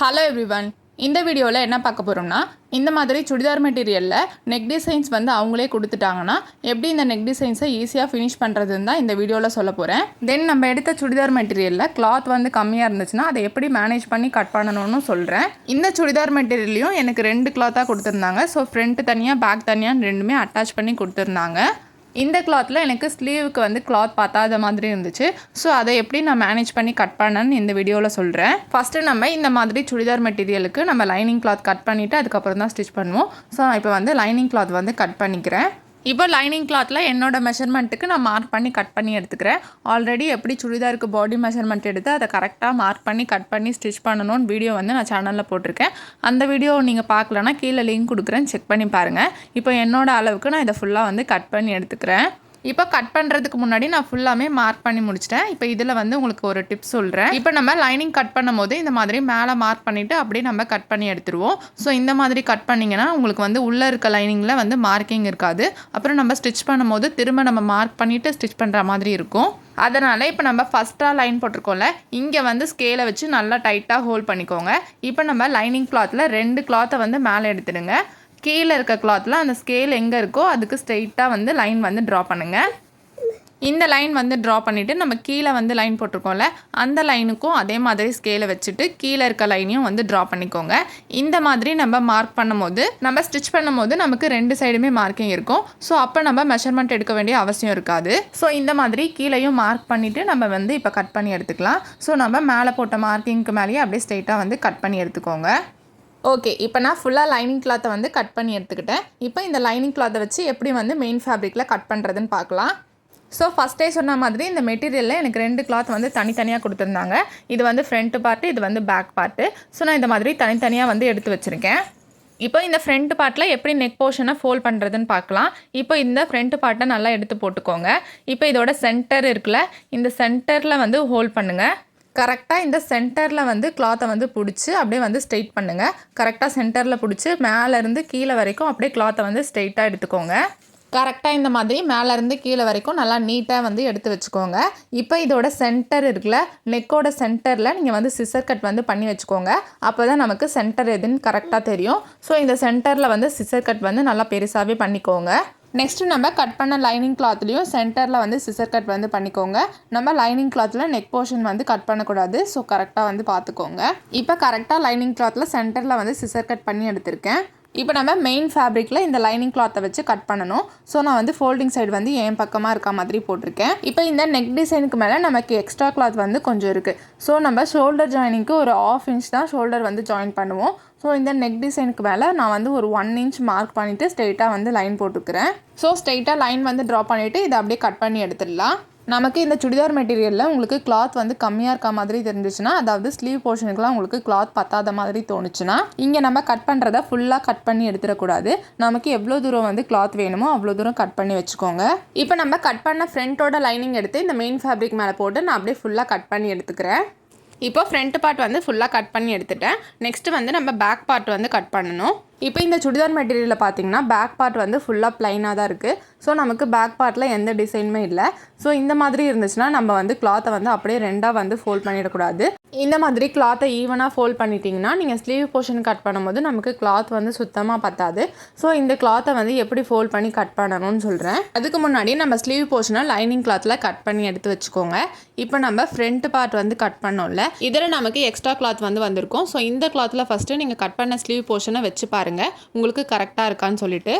Hello everyone இந்த வீடியோவில் என்ன பார்க்க போகிறோம்னா இந்த மாதிரி சுடிதார் மெட்டீரியலில் நெக் டிசைன்ஸ் வந்து அவங்களே கொடுத்துட்டாங்கன்னா எப்படி இந்த நெக் டிசைன்ஸை ஈஸியாக ஃபினிஷ் பண்ணுறதுன்னு தான் இந்த வீடியோவில் சொல்ல போகிறேன் தென் நம்ம எடுத்த சுடிதார் மெட்டீரியலில் கிளாத் வந்து கம்மியாக இருந்துச்சுன்னா அதை எப்படி மேனேஜ் பண்ணி கட் பண்ணணும்னு சொல்கிறேன் இந்த சுடிதார் மெட்டீரியல்லையும் எனக்கு ரெண்டு கிளாத்தாக கொடுத்துருந்தாங்க. ஸோ ஃப்ரண்ட் தனியாக பேக் தனியாக ரெண்டுமே அட்டாச் பண்ணி கொடுத்துருந்தாங்க. இந்த கிளாத்தில் எனக்கு ஸ்லீவுக்கு வந்து கிளாத் பத்தாத மாதிரி இருந்துச்சு. ஸோ அதை எப்படி நான் மேனேஜ் பண்ணி கட் பண்ணேன்னு இந்த வீடியோவில் சொல்கிறேன் ஃபஸ்ட்டு நம்ம இந்த மாதிரி சுடிதார் மெட்டீரியலுக்கு நம்ம லைனிங் கிளாத் கட் பண்ணிவிட்டு அதுக்கப்புறம் தான் ஸ்டிச் பண்ணுவோம். ஸோ நான் இப்போ வந்து லைனிங் கிளாத் வந்து கட் பண்ணிக்கிறேன். இப்போ லைனிங் கிளாத்தில் என்னோட மெஷர்மெண்ட்டுக்கு நான் மார்க் பண்ணி கட் பண்ணி எடுத்துக்கிறேன். ஆல்ரெடி எப்படி சுடிதாருக்கு பாடி மெஷர்மெண்ட் எடுத்து அதை கரெக்டாக மார்க் பண்ணி கட் பண்ணி ஸ்டிச் பண்ணணும்னு வீடியோ வந்து நான் சேனலில் போட்டிருக்கேன். அந்த வீடியோ நீங்கள் பார்க்கலன்னா கீழே லிங்க் கொடுக்குறேன். செக் பண்ணி பாருங்கள் இப்போ என்னோடய அளவுக்கு நான் இதை ஃபுல்லாக வந்து கட் பண்ணி எடுத்துக்கிறேன். இப்போ கட் பண்ணுறதுக்கு முன்னாடி நான் ஃபுல்லாமே மார்க் பண்ணி முடிச்சிட்டேன். இப்போ இதில் வந்து உங்களுக்கு ஒரு டிப்ஸ் சொல்கிறேன் இப்போ நம்ம லைனிங் கட் பண்ணும்போது இந்த மாதிரி மேலே மார்க் பண்ணிவிட்டு அப்படியே நம்ம கட் பண்ணி எடுத்துருவோம். ஸோ இந்த மாதிரி கட் பண்ணிங்கன்னா உங்களுக்கு வந்து உள்ளே இருக்க லைனிங்கில் வந்து மார்க்கிங் இருக்காது. அப்புறம் நம்ம ஸ்டிச் பண்ணும்போது திரும்ப நம்ம மார்க் பண்ணிவிட்டு ஸ்டிச் பண்ணுற மாதிரி இருக்கும். அதனால் இப்போ நம்ம ஃபஸ்ட்டாக லைன் போட்டிருக்கோம்ல இங்கே வந்து ஸ்கேலை வச்சு நல்லா டைட்டாக ஹோல்ட் பண்ணிக்கோங்க. இப்போ நம்ம லைனிங் கிளாத்தில் ரெண்டு கிளாத்தை வந்து மேலே எடுத்துடுங்க. கீழே இருக்க கிளாத்தில் அந்த ஸ்கேல் எங்கே இருக்கோ அதுக்கு ஸ்ட்ரெயிட்டாக வந்து லைன் வந்து ட்ரா பண்ணுங்கள் இந்த லைன் வந்து ட்ரா பண்ணிவிட்டு நம்ம கீழே வந்து லைன் போட்டிருக்கோம்ல அந்த லைனுக்கும் அதே மாதிரி ஸ்கேலை வச்சுட்டு கீழே இருக்க லைனையும் வந்து ட்ரா பண்ணிக்கோங்க. இந்த மாதிரி நம்ம மார்க் பண்ணும்போது நம்ம ஸ்டிச் பண்ணும்போது நமக்கு ரெண்டு சைடுமே மார்க்கிங் இருக்கும். ஸோ அப்போ நம்ம மெஷர்மெண்ட் எடுக்க வேண்டிய அவசியம் இருக்காது. ஸோ இந்த மாதிரி கீழேயும் மார்க் பண்ணிவிட்டு நம்ம வந்து இப்போ கட் பண்ணி எடுத்துக்கலாம். ஸோ நம்ம மேலே போட்ட மார்க்கிங்க்கு மேலேயே அப்படியே ஸ்ட்ரெயிட்டாக வந்து கட் பண்ணி எடுத்துக்கோங்க. ஓகே இப்போ நான் ஃபுல்லாக லைனிங் கிளாத்தை வந்து கட் பண்ணி எடுத்துக்கிட்டேன். இப்போ இந்த லைனிங் கிளாத்தை வச்சு எப்படி வந்து மெயின் ஃபேப்ரிக்கில் கட் பண்ணுறதுன்னு பார்க்கலாம். ஸோ ஃபஸ்ட்டே சொன்ன மாதிரி இந்த மெட்டீரியலில் எனக்கு ரெண்டு கிளாத் வந்து தனித்தனியாக கொடுத்துருந்தாங்க. இது வந்து ஃப்ரண்ட் பார்ட்டு இது வந்து பேக் பார்ட்டு ஸோ நான் இந்த மாதிரி தனித்தனியாக வந்து எடுத்து வச்சுருக்கேன். இப்போ இந்த ஃப்ரண்ட் பார்ட்டில் எப்படி நெக் போர்ஷனை ஃபோல்ட் பண்ணுறதுன்னு பார்க்கலாம். இப்போ இந்த ஃப்ரண்ட் பார்ட்டை நல்லா எடுத்து போட்டுக்கோங்க. இப்போ இதோட சென்டர் இருக்குல்ல இந்த சென்டரில் வந்து ஹோல்ட் பண்ணுங்கள் கரெக்டாக இந்த சென்டரில் வந்து கிளாத்தை வந்து பிடிச்சி அப்படியே வந்து ஸ்ட்ரெயிட் பண்ணுங்கள் கரெக்டாக சென்டரில் பிடிச்சி மேலேருந்து கீழே வரைக்கும் அப்படியே கிளாத்தை வந்து ஸ்ட்ரெயிட்டாக எடுத்துக்கோங்க. கரெக்டாக இந்த மாதிரி மேலேருந்து கீழே வரைக்கும் நல்லா நீட்டாக வந்து எடுத்து வச்சுக்கோங்க. இப்போ இதோட சென்டர் இருக்குல்ல நெக்கோட சென்டரில் நீங்கள் வந்து சிசர் கட் வந்து பண்ணி வச்சுக்கோங்க. அப்போ தான் நமக்கு சென்டர் எதுன்னு கரெக்டாக தெரியும். ஸோ இந்த சென்டரில் வந்து சிசர் கட் வந்து நல்லா பெருசாகவே பண்ணிக்கோங்க. நெக்ஸ்ட்டு நம்ம கட் பண்ண லைனிங் கிளாத்லேயும் சென்டரில் வந்து சிசர் கட் வந்து பண்ணிக்கோங்க. நம்ம லைனிங் கிளாத்தில் நெக் போர்ஷன் வந்து கட் பண்ணக்கூடாது. ஸோ கரெக்டாக வந்து பார்த்துக்கோங்க. இப்போ கரெக்டாக லைனிங் கிளாத்தில் சென்டரில் வந்து சிசர் கட் பண்ணி எடுத்திருக்கேன். இப்போ நம்ம மெயின் ஃபேப்ரிக்கில் இந்த லைனிங் கிளாத்தை வச்சு கட் பண்ணணும். ஸோ நான் வந்து ஃபோல்டிங் சைடு வந்து என் பக்கமாக இருக்க மாதிரி போட்டிருக்கேன். இப்போ இந்த நெக் டிசைனுக்கு மேலே நமக்கு எக்ஸ்ட்ரா கிளாத் வந்து கொஞ்சம் இருக்குது ஸோ நம்ம ஷோல்டர் ஜாயினிங்க்கு ஒரு ஆஃப் இன்ச் தான் ஷோல்டர் வந்து ஜாயின் பண்ணுவோம். ஸோ இந்த நெக் டிசைனுக்கு மேலே நான் வந்து ஒரு ஒன் இன்ச் மார்க் பண்ணிவிட்டு ஸ்ட்ரெயிட்டாக வந்து லைன் போட்டுக்கிறேன். ஸோ ஸ்ட்ரெயிட்டாக லைன் வந்து ட்ரா பண்ணிவிட்டு இதை அப்படியே கட் பண்ணி எடுத்துடலாம். நமக்கு இந்த சுடிதார் மெட்டீரியலில் உங்களுக்கு கிளாத் வந்து கம்மியாக இருக்க மாதிரி தெரிஞ்சிச்சுன்னா அதாவது ஸ்லீவ் போர்ஷனுக்குலாம் உங்களுக்கு கிளாத் பத்தாத மாதிரி தோணுச்சுன்னா இங்கே நம்ம கட் பண்ணுறத ஃபுல்லாக கட் பண்ணி எடுத்துடக்கூடாது. நமக்கு எவ்வளோ தூரம் வந்து கிளாத் வேணுமோ அவ்வளோ தூரம் கட் பண்ணி வச்சுக்கோங்க. இப்போ நம்ம கட் பண்ண ஃப்ரண்ட்டோட லைனிங் எடுத்து இந்த மெயின் ஃபேப்ரிக் மேலே போட்டு நான் அப்படியே ஃபுல்லாக கட் பண்ணி எடுத்துக்கிறேன். இப்போ ஃப்ரண்ட் பார்ட் வந்து ஃபுல்லாக கட் பண்ணி எடுத்துட்டேன். நெக்ஸ்ட்டு வந்து நம்ம பேக் பார்ட் வந்து கட் பண்ணணும். இப்போ இந்த சுடிதார் மெட்டீரியலில் பார்த்தீங்கன்னா பேக் பார்ட் வந்து ஃபுல்லாக ப்ளைனாக தான் இருக்குது ஸோ நமக்கு பேக் பார்ட்டில் எந்த டிசைனுமே இல்லை. ஸோ இந்த மாதிரி இருந்துச்சுன்னா நம்ம வந்து கிளாத்தை வந்து அப்படியே ரெண்டாக வந்து ஃபோல்ட் பண்ணிடக்கூடாது. இந்த மாதிரி கிளாத்தை ஈவனாக ஃபோல்ட் பண்ணிட்டீங்கன்னா நீங்கள் ஸ்லீவ் போர்ஷன் கட் பண்ணும்போது நமக்கு கிளாத் வந்து சுத்தமாக பத்தாது. ஸோ இந்த கிளாத்தை வந்து எப்படி ஃபோல்ட் பண்ணி கட் பண்ணணும்னு சொல்கிறேன் அதுக்கு முன்னாடி நம்ம ஸ்லீவ் போர்ஷனை லைனிங் கிளாத்தில் கட் பண்ணி எடுத்து வச்சுக்கோங்க. இப்போ நம்ம ஃப்ரண்ட் பார்ட் வந்து கட் பண்ணோம்ல இதில் நமக்கு எக்ஸ்ட்ரா கிளாத் வந்து வந்திருக்கும். ஸோ இந்த கிளாத்தில் ஃபஸ்ட்டு நீங்கள் கட் பண்ண ஸ்லீவ் போர்ஷனை வச்சு பாருங்கள் உங்களுக்கு கரெக்டாக இருக்கான்னு சொல்லிட்டு.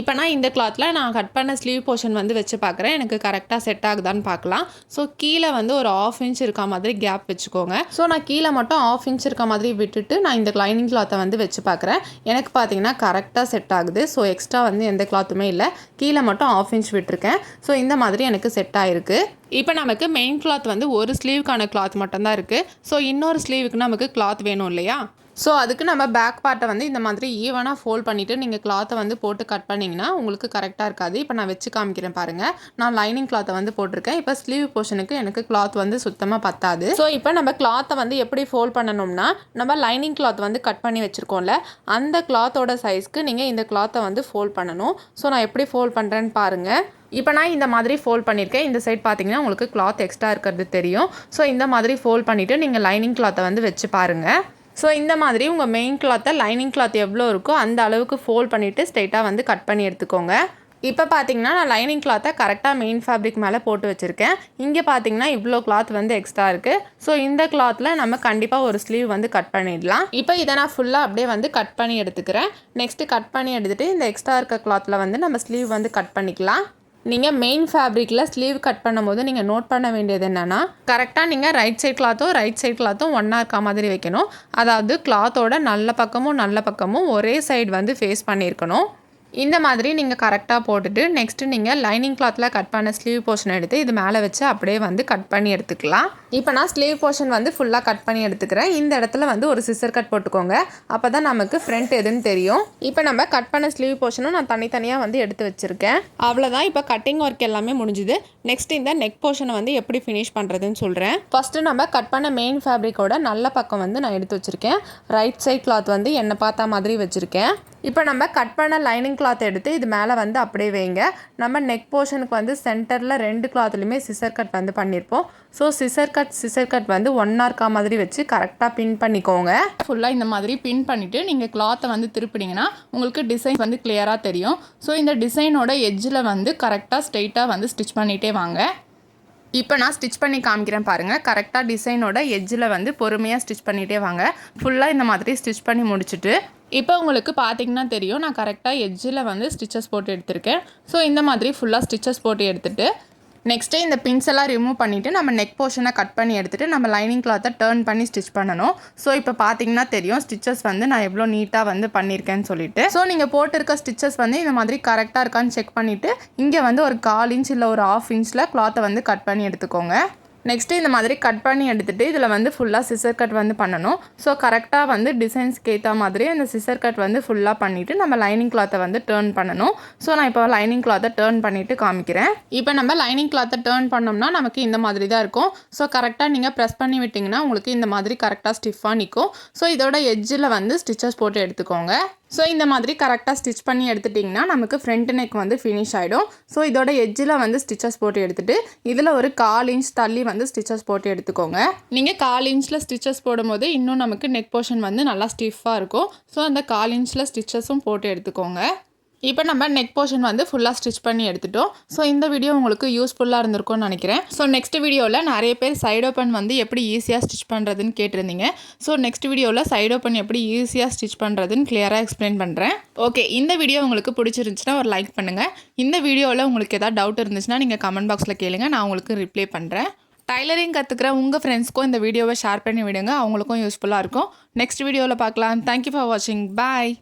இப்போ நான் இந்த கிளாத்தில் நான் கட் பண்ண ஸ்லீவ் போர்ஷன் வந்து வச்சு பார்க்குறேன் எனக்கு கரெக்டாக செட் ஆகுதான்னு பார்க்கலாம் ஸோ கீழே வந்து ஒரு ஆஃப் இன்ச் இருக்க மாதிரி கேப் வச்சுக்கோங்க. ஸோ நான் கீழே மட்டும் ஆஃப் இன்ச் இருக்க மாதிரி விட்டுட்டு நான் இந்த லைனிங் கிளாத்தை வந்து வச்சு பார்க்குறேன் எனக்கு பார்த்தீங்கன்னா கரெக்டாக செட் ஆகுது. ஸோ எக்ஸ்ட்ரா வந்து எந்த கிளாத்துமே இல்லை. கீழே மட்டும் ஆஃப் இன்ச் விட்டுருக்கேன். ஸோ இந்த மாதிரி எனக்கு செட் ஆகிருக்கு இப்போ நமக்கு மெயின் கிளாத் வந்து ஒரு ஸ்லீவுக்கான கிளாத் மட்டும்தான் இருக்குது ஸோ இன்னொரு ஸ்லீவுக்கு நமக்கு கிளாத் வேணும் இல்லையா? ஸோ அதுக்கு நம்ம பேக் பார்ட்டை வந்து இந்த மாதிரி ஈவனாக ஃபோல்ட் பண்ணிவிட்டு நீங்கள் கிளாத்தை வந்து போட்டு கட் பண்ணிங்கன்னா உங்களுக்கு கரெக்டாக இருக்காது. இப்போ நான் வச்சு காமிக்கிறேன் பாருங்கள் நான் லைனிங் கிளாத்தை வந்து போட்டிருக்கேன். இப்போ ஸ்லீவ் போர்ஷனுக்கு எனக்கு கிளாத் வந்து சுத்தமாக பத்தாது. ஸோ இப்போ நம்ம கிளாத்தை வந்து எப்படி ஃபோல்ட் பண்ணணும்னா நம்ம லைனிங் கிளாத் வந்து கட் பண்ணி வச்சுருக்கோம்ல அந்த கிளாத்தோட சைஸ்க்கு நீங்கள் இந்த கிளாத்தை வந்து ஃபோல்ட் பண்ணணும். ஸோ நான் எப்படி ஃபோல்ட் பண்ணுறேன்னு பாருங்கள் இப்போ நான் இந்த மாதிரி ஃபோல்ட் பண்ணியிருக்கேன். இந்த சைட் பார்த்தீங்கன்னா உங்களுக்கு கிளாத் எக்ஸ்ட்ரா இருக்கிறது தெரியும். ஸோ இந்த மாதிரி ஃபோல்ட் பண்ணிவிட்டு நீங்கள் லைனிங் கிளாத்தை வந்து வச்சு பாருங்கள் ஸோ இந்த மாதிரி உங்கள் மெயின் கிளாத்தை லைனிங் கிளாத் எவ்வளோ இருக்கோ அந்த அளவுக்கு ஃபோல்ட் பண்ணிவிட்டு ஸ்ட்ரைட்டாக வந்து கட் பண்ணி எடுத்துக்கோங்க. இப்போ பார்த்தீங்கன்னா நான் லைனிங் கிளாத்தை கரெக்டாக மெயின் ஃபேப்ரிக் மேலே போட்டு வச்சுருக்கேன். இங்கே பார்த்தீங்கன்னா இவ்வளோ கிளாத் வந்து எக்ஸ்ட்ரா இருக்குது ஸோ இந்த கிளாத்தில் நம்ம கண்டிப்பாக ஒரு ஸ்லீவ் வந்து கட் பண்ணிடலாம். இப்போ இதை நான் ஃபுல்லாக அப்படியே வந்து கட் பண்ணி எடுத்துக்கிறேன். நெக்ஸ்ட்டு கட் பண்ணி எடுத்துகிட்டு இந்த எக்ஸ்ட்ரா இருக்க கிளாத்தில் வந்து நம்ம ஸ்லீவ் வந்து கட் பண்ணிக்கலாம். நீங்கள் மெயின் ஃபேப்ரிக்கில் ஸ்லீவ் கட் பண்ணும்போது நீங்கள் நோட் பண்ண வேண்டியது என்னென்னா கரெக்டாக நீங்கள் ரைட் சைட் கிளாத்தும் ரைட் சைட் கிளாத்தும் ஒன்றா இருக்க மாதிரி வைக்கணும். அதாவது கிளாத்தோட நல்ல பக்கமும் நல்ல பக்கமும் ஒரே சைடு வந்து ஃபேஸ் பண்ணியிருக்கணும். இந்த மாதிரி நீங்கள் கரெக்டாக போட்டுட்டு நெக்ஸ்ட்டு நீங்கள் லைனிங் கிளாத்தில் கட் பண்ண ஸ்லீவ் போர்ஷன் எடுத்து இது மேலே வச்சு அப்படியே வந்து கட் பண்ணி எடுத்துக்கலாம். இப்போ நான் ஸ்லீவ் போர்ஷன் வந்து ஃபுல்லாக கட் பண்ணி எடுத்துக்கிறேன். இந்த இடத்துல வந்து ஒரு சிசர் கட் போட்டுக்கோங்க. அப்போ தான் நமக்கு ஃப்ரண்ட் எதுன்னு தெரியும். இப்போ நம்ம கட் பண்ண ஸ்லீவ் போர்ஷனும் நான் தனித்தனியாக வந்து எடுத்து வச்சுருக்கேன். அவ்வளோதான் இப்போ கட்டிங் ஒர்க் எல்லாமே முடிஞ்சுது. நெக்ஸ்ட் இந்த நெக் போர்ஷனை வந்து எப்படி ஃபினிஷ் பண்ணுறதுன்னு சொல்கிறேன் ஃபஸ்ட்டு நம்ம கட் பண்ண மெயின் ஃபேப்ரிக்கோட நல்ல பக்கம் வந்து நான் எடுத்து வச்சுருக்கேன். ரைட் சைட் கிளாத் வந்து என்னை பார்த்தா மாதிரி வச்சுருக்கேன். இப்போ நம்ம கட் பண்ண லைனிங் கிளாத் எடுத்து இது மேலே வந்து அப்படியே வைங்க. நம்ம நெக் போர்ஷனுக்கு வந்து சென்டரில் ரெண்டு கிளாத்லையுமே சிசர் கட் வந்து பண்ணியிருப்போம் so scissor cut scissor cut வந்து ஒன் இருக்கா மாதிரி வச்சு கரெக்டாக பின் பண்ணிக்கோங்க. ஃபுல்லாக இந்த மாதிரி பின் பண்ணிவிட்டு நீங்கள் கிளாத்தை வந்து திருப்பினீங்கன்னா உங்களுக்கு டிசைன் வந்து கிளியராக தெரியும். ஸோ இந்த டிசைனோட எஜ்ஜில் வந்து கரெக்டாக ஸ்ட்ரெயிட்டாக வந்து ஸ்டிச் பண்ணிகிட்டே வாங்க. இப்போ நான் ஸ்டிச் பண்ணி காமிக்கிறேன் பாருங்கள் கரெக்டாக டிசைனோட எஜ்ஜில் வந்து பொறுமையாக ஸ்டிச் பண்ணிகிட்டே வாங்க. ஃபுல்லாக இந்த மாதிரி ஸ்டிச் பண்ணி முடிச்சுட்டு இப்போ உங்களுக்கு பார்த்தீங்கன்னா தெரியும் நான் கரெக்டாக எட்ஜில் வந்து ஸ்டிச்சஸ் போட்டு எடுத்திருக்கேன். ஸோ இந்த மாதிரி ஃபுல்லாக ஸ்டிச்சஸ் போட்டு எடுத்துகிட்டு நெக்ஸ்ட்டு இந்த பின்ஸ் எல்லாம் ரிமூவ் பண்ணிவிட்டு நம்ம நெக் போர்ஷனை கட் பண்ணி எடுத்துகிட்டு நம்ம லைனிங் கிளாத்தை டேர்ன் பண்ணி ஸ்டிச் பண்ணணும். ஸோ இப்போ பார்த்தீங்கன்னா தெரியும் ஸ்டிச்சஸ் வந்து நான் எவ்வளோ நீட்டாக வந்து பண்ணியிருக்கேன்னு சொல்லிட்டு. ஸோ நீங்கள் போட்டிருக்க ஸ்டிச்சஸ் வந்து இந்த மாதிரி கரெக்டாக இருக்கான்னு செக் பண்ணிவிட்டு இங்கே வந்து ஒரு கால் இன்ச் இல்லை ஒரு ஆஃப் இன்ச்சில் கிளாத்தை வந்து கட் பண்ணி எடுத்துக்கோங்க. நெக்ஸ்ட்டு இந்த மாதிரி கட் பண்ணி எடுத்துகிட்டு இதில் வந்து ஃபுல்லாக சிசர் கட் வந்து பண்ணணும். ஸோ கரெக்டாக வந்து டிசைன்ஸ்க்கு ஏற்ற மாதிரி அந்த சிசர் கட் வந்து ஃபுல்லாக பண்ணிவிட்டு நம்ம லைனிங் கிளாத்தை வந்து டேர்ன் பண்ணணும். ஸோ நான் இப்போ லைனிங் கிளாத்தை டேர்ன் பண்ணிவிட்டு காமிக்கிறேன். இப்போ நம்ம லைனிங் கிளாத்தை டேர்ன் பண்ணோம்னா நமக்கு இந்த மாதிரி தான் இருக்கும். ஸோ கரெக்டாக நீங்கள் ப்ரெஸ் பண்ணி விட்டிங்கன்னா உங்களுக்கு இந்த மாதிரி கரெக்டாக ஸ்டிஃபாக நிற்கும் ஸோ இதோட எட்ஜில் வந்து ஸ்டிச்சஸ் போட்டு எடுத்துக்கோங்க. ஸோ இந்த மாதிரி கரெக்டாக ஸ்டிச் பண்ணி எடுத்துட்டிங்கன்னா நமக்கு ஃப்ரண்ட் நெக் வந்து ஃபினிஷ் ஆகிடும் ஸோ இதோட எஜ்ஜில் வந்து ஸ்டிச்சஸ் போட்டு எடுத்துகிட்டு இதில் ஒரு கால் இன்ச் தள்ளி வந்து ஸ்டிச்சஸ் போட்டு எடுத்துக்கோங்க. நீங்கள் கால் இன்ச்சில் ஸ்டிச்சஸ் போடும்போது இன்னும் நமக்கு நெக் போர்ஷன் வந்து நல்லா ஸ்டிஃபாக இருக்கும். ஸோ அந்த கால் இன்ச்சில் ஸ்டிச்சஸும் போட்டு எடுத்துக்கோங்க. இப்போ நம்ம நெக் போர்ஷன் வந்து ஃபுல்லாக ஸ்டிச் பண்ணி எடுத்துட்டோம். ஸோ இந்த வீடியோ உங்களுக்கு யூஸ்ஃபுல்லாக இருந்திருக்கும்னு நினைக்கிறேன். ஸோ நெக்ஸ்ட் வீடியோவில் நிறைய பேர் சைட் ஓப்பன் வந்து எப்படி ஈஸியாக ஸ்டிச் பண்ணுறதுன்னு கேட்டிருந்தீங்க. ஸோ நெக்ஸ்ட் வீடியோவில் சைட் ஓப்பன் எப்படி ஈஸியாக ஸ்டிச் பண்ணுறதுன்னு கிளியராக எக்ஸ்பிளைன் பண்ணுறேன் ஓகே இந்த வீடியோ உங்களுக்கு பிடிச்சிருந்துச்சுன்னா ஒரு லைக் பண்ணுங்கள் இந்த வீடியோவில் உங்களுக்கு ஏதாவது டவுட் இருந்துச்சுன்னா நீங்கள் கமெண்ட் பாக்ஸில் கேளுங்க. நான் உங்களுக்கு ரிப்ளை பண்ணுறேன் டைலரிங் கற்றுக்கிற உங்கள் ஃப்ரெண்ட்ஸ்க்கும் இந்த வீடியோவை ஷேர் பண்ணி விடுங்க. அவங்களுக்கும் யூஸ்ஃபுல்லாக இருக்கும். நெக்ஸ்ட் வீடியோவில் பார்க்கலாம். தேங்க்யூ ஃபார் வாட்சிங் பாய்